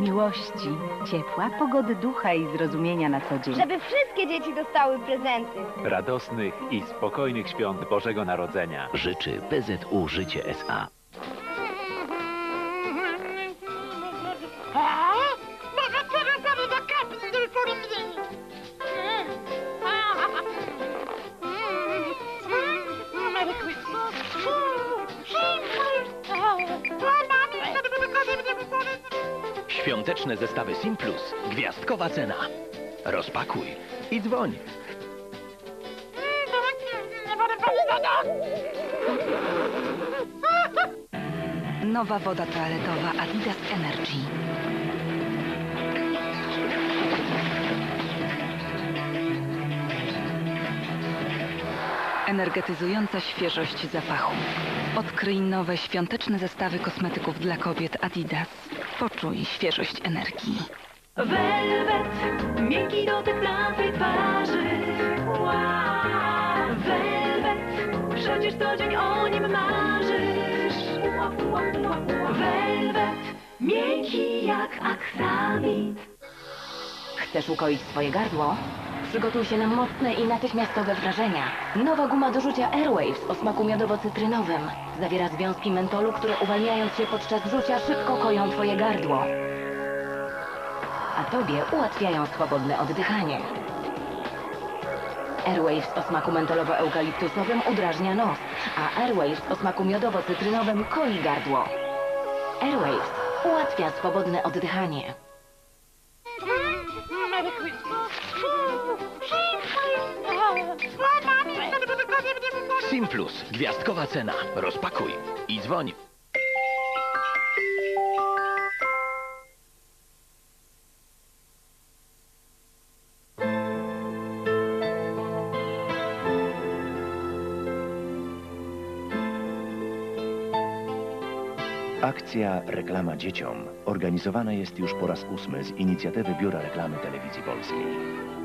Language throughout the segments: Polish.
miłości, ciepła, pogody ducha i zrozumienia na co dzień. Żeby wszystkie dzieci dostały prezenty. Radosnych i spokojnych świąt Bożego Narodzenia. Życzy PZU Życie SA. Świąteczne zestawy Simplus. Gwiazdkowa cena. Rozpakuj i dzwoń. Nowa woda toaletowa Adidas Energy. Energetyzująca świeżość zapachu. Odkryj nowe świąteczne zestawy kosmetyków dla kobiet Adidas. Poczuj świeżość energii. Velvet, miękki dotyk na twej twarzy. Wow. Velvet, przecież co dzień o nim marzysz. Velvet, miękki jak aksamit. Chcesz ukoić swoje gardło? Przygotuj się na mocne i natychmiastowe wrażenia. Nowa guma do rzucia Airwaves o smaku miodowo-cytrynowym. Zawiera związki mentolu, które uwalniając się podczas rzucia szybko koją twoje gardło. A tobie ułatwiają swobodne oddychanie. Airwaves o smaku mentolowo-eukaliptusowym udrażnia nos, a Airwaves o smaku miodowo-cytrynowym koi gardło. Airwaves ułatwia swobodne oddychanie. Simplus. Gwiazdkowa cena. Rozpakuj i dzwoń. Akcja Reklama Dzieciom organizowana jest już po raz ósmy z inicjatywy Biura Reklamy Telewizji Polskiej.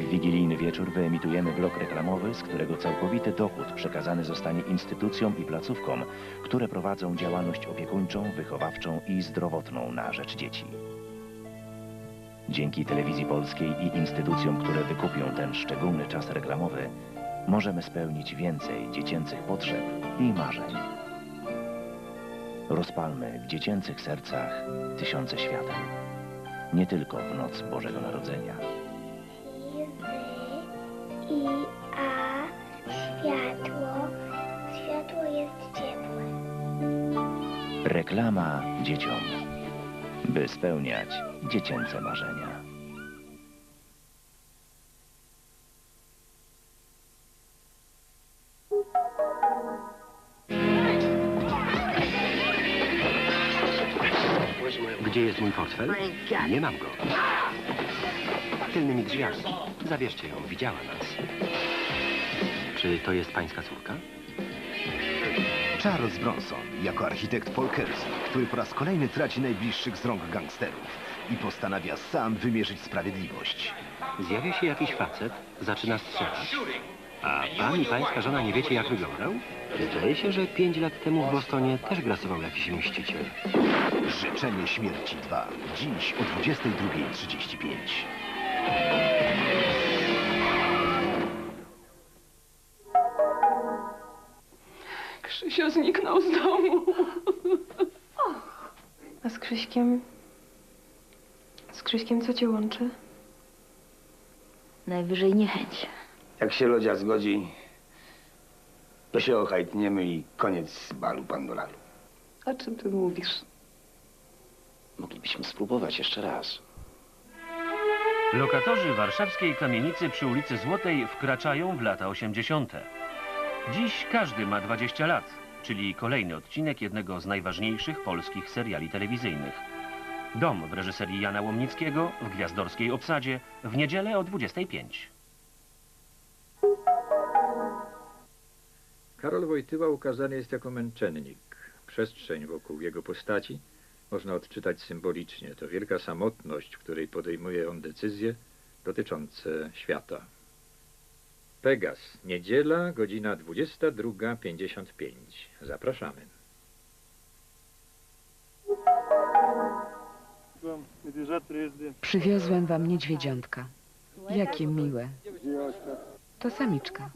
W wigilijny wieczór wyemitujemy blok reklamowy, z którego całkowity dochód przekazany zostanie instytucjom i placówkom, które prowadzą działalność opiekuńczą, wychowawczą i zdrowotną na rzecz dzieci. Dzięki Telewizji Polskiej i instytucjom, które wykupią ten szczególny czas reklamowy, możemy spełnić więcej dziecięcych potrzeb i marzeń. Rozpalmy w dziecięcych sercach tysiące świateł. Nie tylko w noc Bożego Narodzenia. I a, światło. Światło jest ciepłe. Reklama dzieciom, by spełniać dziecięce marzenia. Gdzie jest mój portfel? Nie mam go. Tylnymi drzwiami. Zabierzcie ją, widziała nas. Czy to jest pańska córka? Charles Bronson jako architekt Folkersy, który po raz kolejny traci najbliższych z rąk gangsterów i postanawia sam wymierzyć sprawiedliwość. Zjawia się jakiś facet, zaczyna strzelać. A pan i pańska żona nie wiecie, jak wyglądał? Zdaje się, że pięć lat temu w Bostonie też grasował jakiś mściciel. Życzenie Śmierci 2. Dziś o 22.35. Krzysio zniknął z domu. A z Krzyśkiem... Z Krzyśkiem co cię łączy? Najwyżej niechęć. Jak się Lodzia zgodzi, to się ochajtniemy i koniec balu pandolalu. O czym ty mówisz? Moglibyśmy spróbować jeszcze raz. Lokatorzy warszawskiej kamienicy przy ulicy Złotej wkraczają w lata 80. Dziś każdy ma 20 lat, czyli kolejny odcinek jednego z najważniejszych polskich seriali telewizyjnych. Dom w reżyserii Jana Łomnickiego w gwiazdorskiej obsadzie w niedzielę o 25. Karol Wojtyła ukazany jest jako męczennik. Przestrzeń wokół jego postaci można odczytać symbolicznie. To wielka samotność, w której podejmuje on decyzje dotyczące świata. Pegas, niedziela, godzina 22.55. Zapraszamy. Przywiozłem wam niedźwiedziątka. Jakie miłe. To samiczka.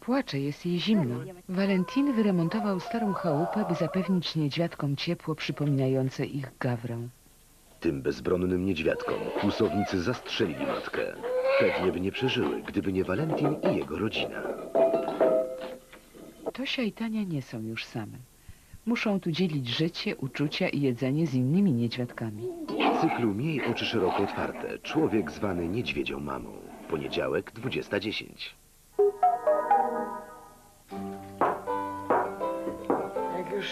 Płacze, jest jej zimno. Valentin wyremontował starą chałupę, by zapewnić niedźwiadkom ciepło przypominające ich gawrę. Tym bezbronnym niedźwiadkom kłusownicy zastrzelili matkę. Pewnie by nie przeżyły, gdyby nie Valentin i jego rodzina. Tosia i Tania nie są już same. Muszą tu dzielić życie, uczucia i jedzenie z innymi niedźwiadkami. W cyklu Miej oczy szeroko otwarte. Człowiek zwany niedźwiedzią mamą. Poniedziałek, 20.10. Jak już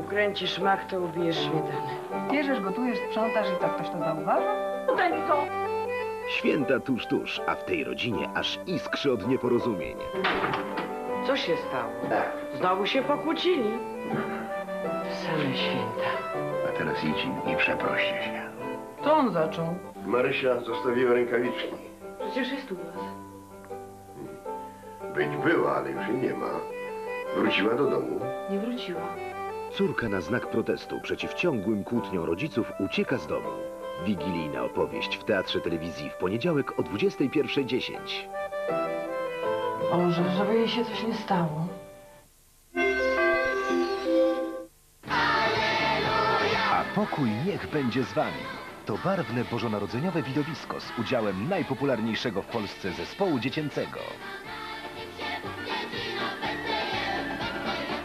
ukręcisz mak, to ubijesz śmietanę. Bierzesz, gotujesz, sprzątasz i co, ktoś to zauważa? Daj mi to! Święta tuż, tuż, a w tej rodzinie aż iskrzy od nieporozumień. Co się stało? Znowu się pokłócili? Same święta. A teraz idź i przeproście się. To on zaczął. Marysia zostawiła rękawiczki. Przecież jest u was. Być była, ale już jej nie ma. Wróciła do domu. Nie wróciła. Córka na znak protestu przeciw ciągłym kłótniom rodziców ucieka z domu. Wigilijna opowieść w Teatrze Telewizji w poniedziałek o 21.10. Boże, żeby jej się coś nie stało. A pokój niech będzie z wami. To barwne bożonarodzeniowe widowisko z udziałem najpopularniejszego w Polsce zespołu dziecięcego.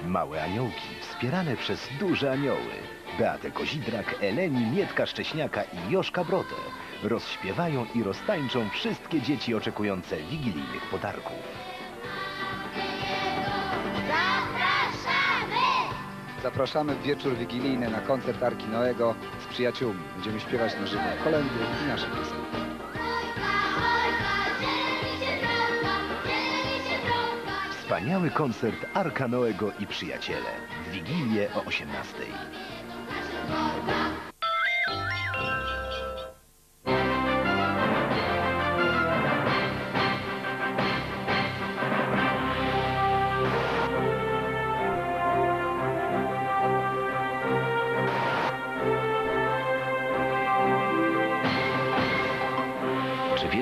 Małe aniołki wspierane przez duże anioły. Beatę Kozidrak, Eleni, Mietka Szcześniaka i Joszka Brodę rozśpiewają i roztańczą wszystkie dzieci oczekujące wigilijnych podarków. Zapraszamy w wieczór wigilijny na koncert Arki Noego z przyjaciółmi. Będziemy śpiewać na żywo kolendy i nasze piosenki. Wspaniały koncert Arka Noego i przyjaciele. W Wigilię o 18.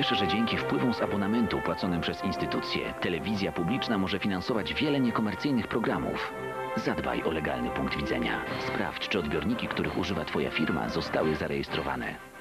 Czy wiesz, że dzięki wpływom z abonamentu płaconym przez instytucje, telewizja publiczna może finansować wiele niekomercyjnych programów? Zadbaj o legalny punkt widzenia. Sprawdź, czy odbiorniki, których używa Twoja firma, zostały zarejestrowane.